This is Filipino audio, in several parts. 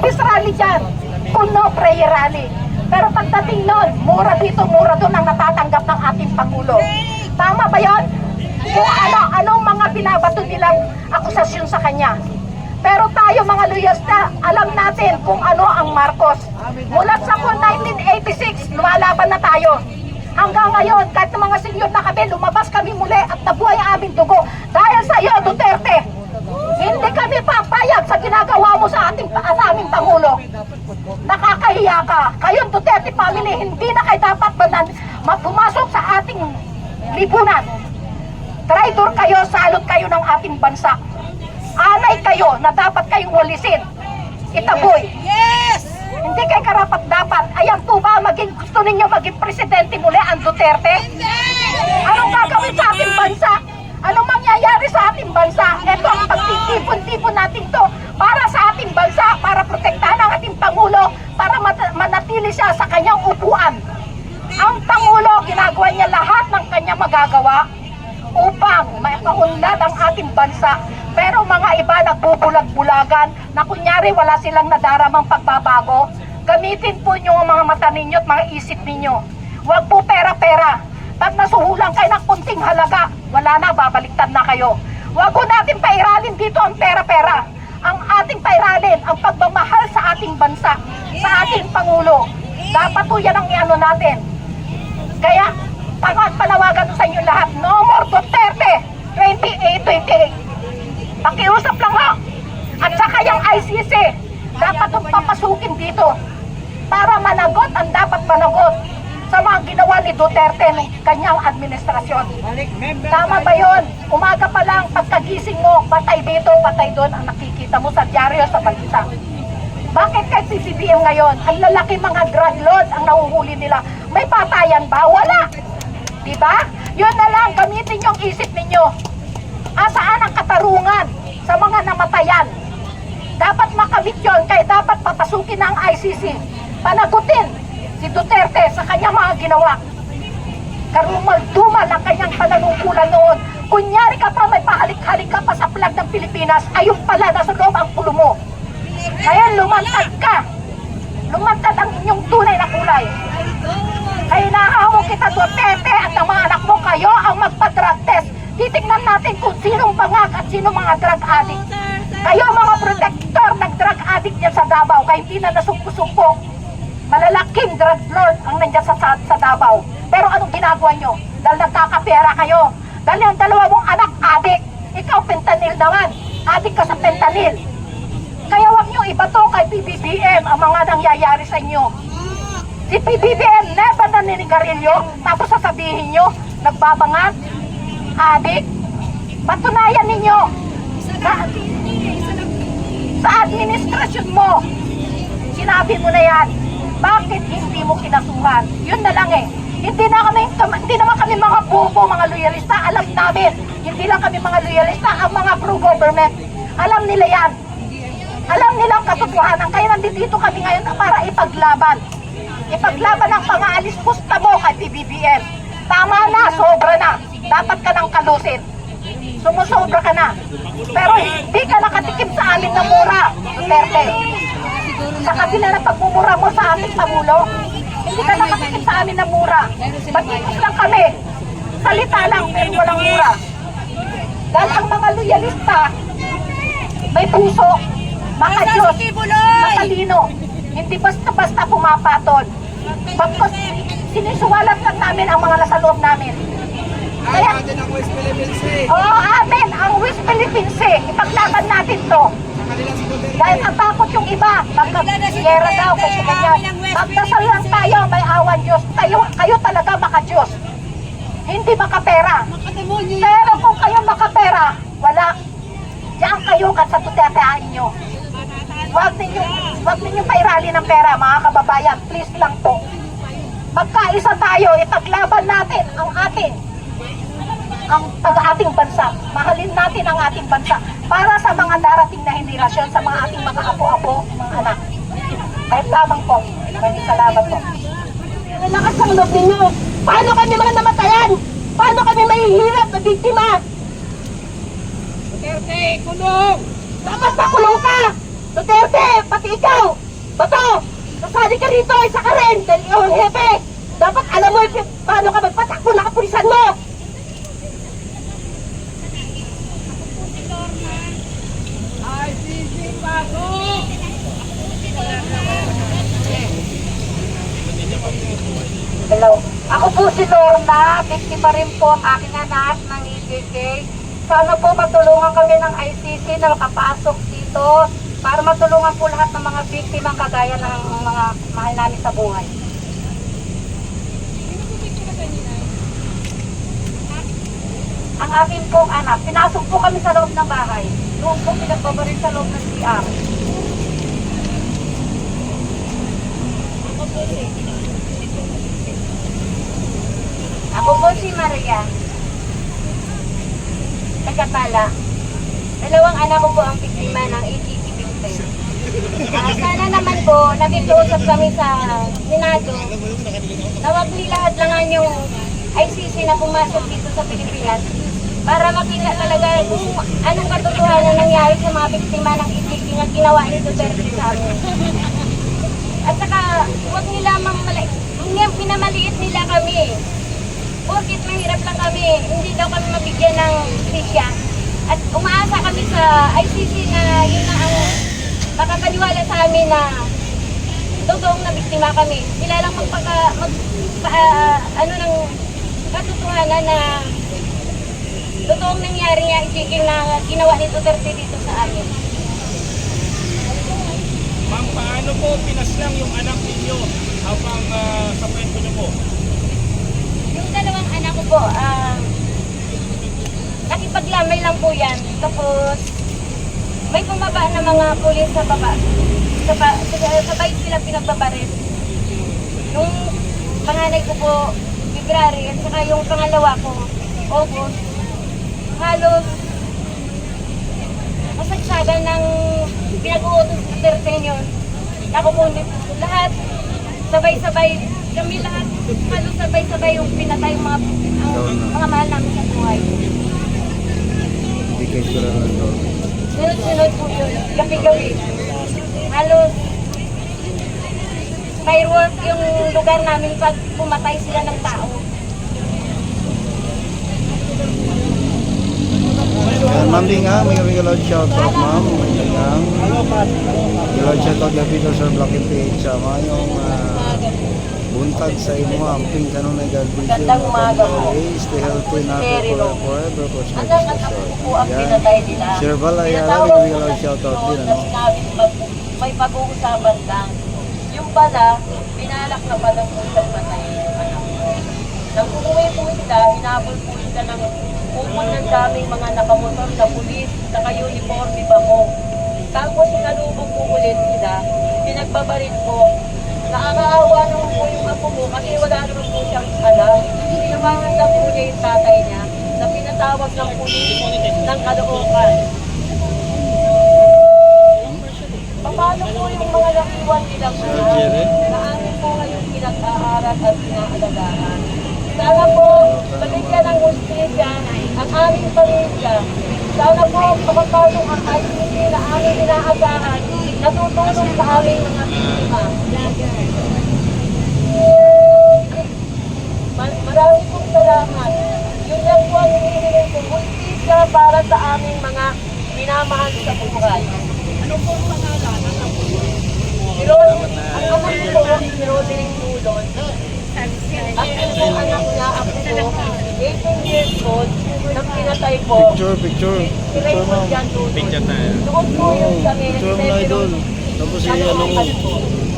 peace rally dyan. Puno prayer rally. Pero pagdating nun, mura dito, mura doon ang natatanggap ng ating Pangulo. Tama ba yon? Kung ano, anong mga binabato nilang akusasyon sa kanya. Pero tayo mga loyalista, alam natin kung ano ang Marcos. Mula sa po 1986, lumalaban na tayo. Hanggang ngayon, kahit mga senior na kami, lumabas kami muli at nabuhay ang aming dugo. Dahil sa iyo, Duterte, hindi kami papayag sa ginagawa mo sa ating sa aming Pangulo. Nakakahiya ka. Kayo, Duterte family, hindi na kayo dapat banan, ma- pumasok sa ating lipunan. Traitor kayo, salot kayo ng ating bansa. Anay kayo na dapat kayong walisin. Itaboy. Yes! Hindi kayo karapat dapat. Ayan po ba, maging, gusto ninyo maging presidente muli ang Duterte? Anong gagawin sa ating bansa? Anong mangyayari sa ating bansa? Ito ang pagtitipon-tipon natin to para sa ating bansa, para protektahan ang ating Pangulo, para manatili siya sa kanyang upuan. Ang Pangulo, ginagawa niya lahat ng kanyang magagawa upang maipaunlad ang ating bansa. Pero mga iba nagbubulag-bulagan na kunyari wala silang nadaramang pagbabago. Gamitin po niyo ang mga mata ninyo at mga isip ninyo. Huwag po pera-pera. Pag nasuhulan kayo ng kunting halaga, wala na, babaliktad na kayo. Huwag po natin pairalin dito ang pera-pera. Ang ating pairalin, ang pagmamahal sa ating bansa, sa ating Pangulo. Dapat po yan ang iano natin. Kaya, pangat panawagan sa inyo lahat, no more Duterte 28-28. Pakiusap lang ho. At saka yung ICC, dapat yung papasukin dito para managot ang dapat managot sa mga ginawa ni Duterte ng kanyang administrasyon. Tama ba yun? Umaga pa lang, pagkagising mo, patay dito, patay doon ang nakikita mo sa dyaryo sa balita. PBBM ngayon? Ang lalaki mga drug lord ang nahuhuli nila. May patayan ba? Wala. Di ba? Yun na lang, gamitin yung isip ninyo. Asaan ang katarungan sa mga namatayan? Dapat makamit yun, kaya dapat papasukin ng ICC. Panagutin si Duterte sa kanyang mga ginawa. Karumal-dumal ang kanyang pananungkulan noon. Kunyari ka pa, may pahalik-halik ka pa sa flag ng Pilipinas, ayun pala, nasa loob ang pulo mo. Kaya lumantad ka. Lumantad ang inyong tunay na kulay. Kaya nahahaw kita Duterte at ang mga anak mo kayo ang magpa-drug test. Titignan natin kung sinong bangag at sino mga drug addict. Kayo mga protector ng drug addict dyan sa Davao kaya hindi na nasumpo-sumpo. Malalaking drug lord ang nandyan sa, sa, sa Davao. Pero anong ginagawa nyo? Dahil nagkakapera kayo. Dahil ang dalawa mong anak addict. Ikaw fentanyl naman. Addict ka sa fentanyl. Kaya wag nyo ibato kay PBBM ang mga nangyayari sa inyo. Si PBBM never na ninigarilyo, tapos sasabihin nyo, nagbabangat, adik. Patunayan ninyo sa, sa administrasyon mo. Sinabi mo na yan. Bakit hindi mo kinasuhan? Yun na lang eh. Hindi na kami, hindi naman kami mga bobo, mga loyalista. Alam namin, hindi lang kami mga loyalista, ang mga pro-government. Alam nila yan. Alam nilang katotohanan. Kaya nandito kami ngayon para ipaglaban. Ipaglaban ang pang-aalis pusta kay PBBM. Tama na, sobra na. Dapat ka nang kalusin. Sumusobra ka na. Pero hindi ka nakatikim sa amin na mura, Duterte. Sa kabila ng pagmumura mo sa ating Pangulo, hindi ka nakatikim sa amin na mura. Magkikis lang kami. Salita lang, pero walang mura. Dahil ang mga loyalista, may puso, mga Diyos, matalino. Hindi basta-basta pumapatol. Pagkos, sinisuwalat lang namin ang mga nasa loob namin. Kaya, natin ang West Philippines Sea. oo, amin, ang West Philippines Sea, ipaglaban natin to. Dahil natakot yung iba, magkakiyera daw, kasi ganyan. Magdasal lang tayo, may awan Diyos. Kayo, kayo talaga maka-Diyos. Hindi makapera. Pero kung kayo makapera, wala. Diyan kayo kat sa tuteteain nyo. Huwag ninyo, huwag ninyo pairali ng pera, mga kababayan. Please lang po. Magkaisa tayo, ipaglaban natin ang ating ang pag-ating bansa. Mahalin natin ang ating bansa para sa mga darating na henerasyon, sa mga ating mga apo-apo, mga anak. Kahit lamang po. Maraming salamat po. Lakas ang loob ninyo. Paano kami mga namatayan? Paano kami mahihirap na biktima? Duterte, kulong! Dapat pakulong ka! Duterte, pati ikaw! Bato! Kasali ka rito, isa ka rin! Dahil ikaw hepe! Dapat alam mo yung paano ka magpatakbo na kapulisan mo! Hello. Ako po si Lorna, biktima rin po ang aking anak ng EJK. Sana po matulungan kami ng ICC na makapasok dito para matulungan po lahat ng mga biktima kagaya ng mga mahal namin sa buhay. Ang akin pong anak, pinasok po kami sa loob ng bahay. Doon po pinagbabaril sa loob ng CR. Ako po si Maria. Tagatala. Dalawang anak ko po ang biktima ng ATP victim. Ah, sana naman po, nakikiusap kami sa Senado na wag nilahat-langan yung ICC na pumasok dito sa Pilipinas para makita talaga kung anong katotohanan nangyari sa mga biktima ng ATP na ginawa ni Duterte sa amin. At saka, huwag nila mamali, pinamaliit nila kami. Porkit mahirap lang kami, hindi daw kami mabigyan ng sisya. At umaasa kami sa ICC na yun na ang makapaniwala sa amin na totoong na biktima kami. Sila lang magpaka, mag, pa, ano ng katotohanan na totoong nangyari nga isigil na ginawa ni Duterte dito sa amin. Ma'am, paano po pinaslang yung anak ninyo habang ah, sa kwento niyo po? Yung dalawang anak ko po, ah, nakipaglamay lang po yan. Tapos, may bumaba na mga pulis sa baba. Saba, sa- sabay sila pinagbabaril. Yung panganay ko po, February, at saka yung pangalawa ko, August, halos masagsagan ng pinag-uutos sa Duterte yun. Ako po, lahat, sabay-sabay, kami lahat, halos sabay-sabay yung pinatay mga, ang, mga mahal namin sa buhay. Hindi kayo sila ng door. Sunod-sunod po yun, gabi-gabi. Halos, firework yung lugar namin pag pumatay sila ng tao. Yan, Ma'am Linga, may kami galod shout out, ma'am. Lingang. Galod shout out gabi to sa Black PH sa ngayong ah, buntag sa imo, ma'am. Ping kanong na God bless you. Gandang umaga po. Stay healthy na Very forever. Cause my Hanggang Lord. ko po ang pinatay nila. Sir Tinatawag may kami ko shout out din, ano? pag may pag-uusapan lang. Yung pala, pinalak na pala po siyang patayin yung anak ko. Nang umuwi po sila, hinabol po sila ng upon ng daming mga nakamotor na pulis, naka-uniforme ba po. Tapos sinalubong po ulit sila, pinagbabaril po. Nakakaawa naman po yung apo ko kasi wala naman po siyang alam. Tinawangan lang po niya yung tatay niya na pinatawag ng pulis ng kalookan. Paano po yung mga nilang Sir Jerry? na amin po ngayong pinag-aaral at pinaalagaan. Sana po, paligyan ng hustisya ang aming pamilya. Sana po, makapasok ang ICC na aming inaasahan na tutulong sa aming mga biktima. Ma- Marami pong salamat. Yun lang po ang hinihiling ko, hustisya para sa aming mga minamahal sa buhay. Ano po ang pangalan? Si Rod, ang ama ko po, si Roderick Dulon. At yung po anak niya, ako po, 18 years old, nang pinatay po, Picture, picture. Picture, Dulon. Picture tayo. Doon po yung kami, Picture mo na idol. Tapos si ano mo.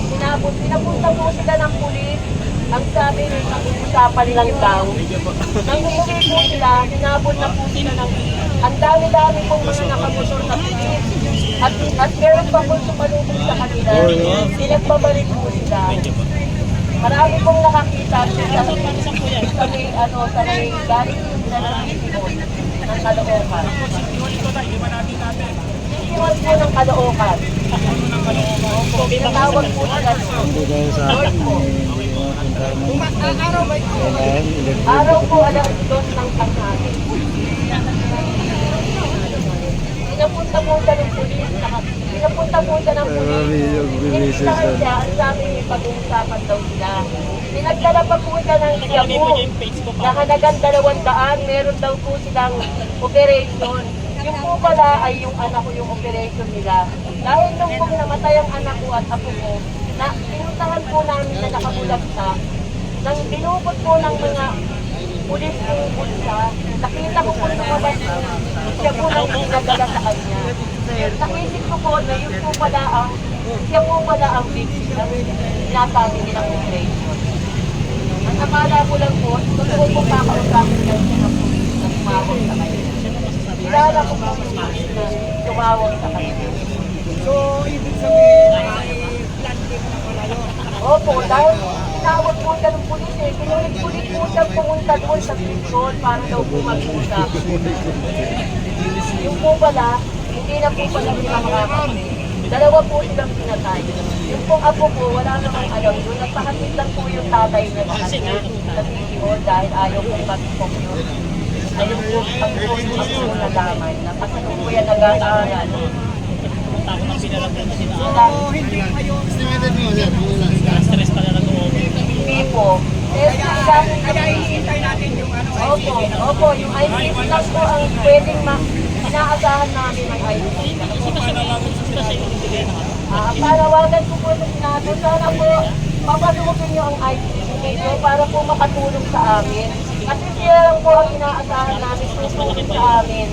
Pinabot, pinapunta po sila ng pulis. Ang sabi, nag-uusapan lang daw. Nang umuwi po sila, hinabol na po sila ng ang dami-dami pong mga nakamotor na pulis. At, at meron pa po sumalubong sa kanila. Oh. Pinagbabalik po sila. Marami pong nakakita sa kami, ano, sa may galing sila ng Pilipinas ng Caloocan. Pilipinas po ng Caloocan. Opo, Tinatawag po nila. Hindi dahil sa akin. Kailangan, electric. Araw po alas dos ng tanghali. Pinapunta po siya ng pulis sa Pinapunta po siya ng pulis. Pinitahan na. siya, ang sabi niya, pag-uusapan daw sila. Pinagdala pa po siya ng Kukunin ko Yabu. yung Facebook ko. na halagang dalawang daan, meron daw po silang operation. Yung po pala ay yung anak ko yung operation nila. Dahil nung pong namatay ang anak ko at apo ko, na pinuntahan po namin na nakabulagta, nang binubot po ng mga pulis yung bulsa, nakita ko po lumabas siya po lang ang nagdala sa kanya. Nakisip ko po na yun po pala ang, siya po pala ang victim ng sinasabi nilang operation. Ang nakala ko lang po, totoo po kakausapin lang siya ng pulis na tumawag sa kanya. Kilala ko po yung pulis na tumawag sa kanya. So, ibig sabihin, ay plan din na pala yun. Opo, dahil tinawag po siya ng pulis eh. Pinulit-pulit po siya pumunta doon sa prison para daw po mag-usap. Yung po pala, hindi na po pala sila makakapit. Dalawa po silang pinatay. Yung pong apo ko, wala namang alam doon. Nagpakatid lang po yung tatay niya sa kanya sa video dahil ayaw po mag-compute. Ayun po, ang po yung nalaman na nag-aaral. Kasi na Sila, So, hindi kayo stress pala na doon. hindi po. Eh, kaya ihintay natin yung ano, Opo, opo, yung ICC lang po ang pwedeng ma inaasahan namin ang ICC. Ano. Ah, panawagan ko po sa Senado, sana po papasukin niyo ang ICC dito para po makatulong sa amin. Kasi sila lang po ang inaasahan namin tutulong sa amin.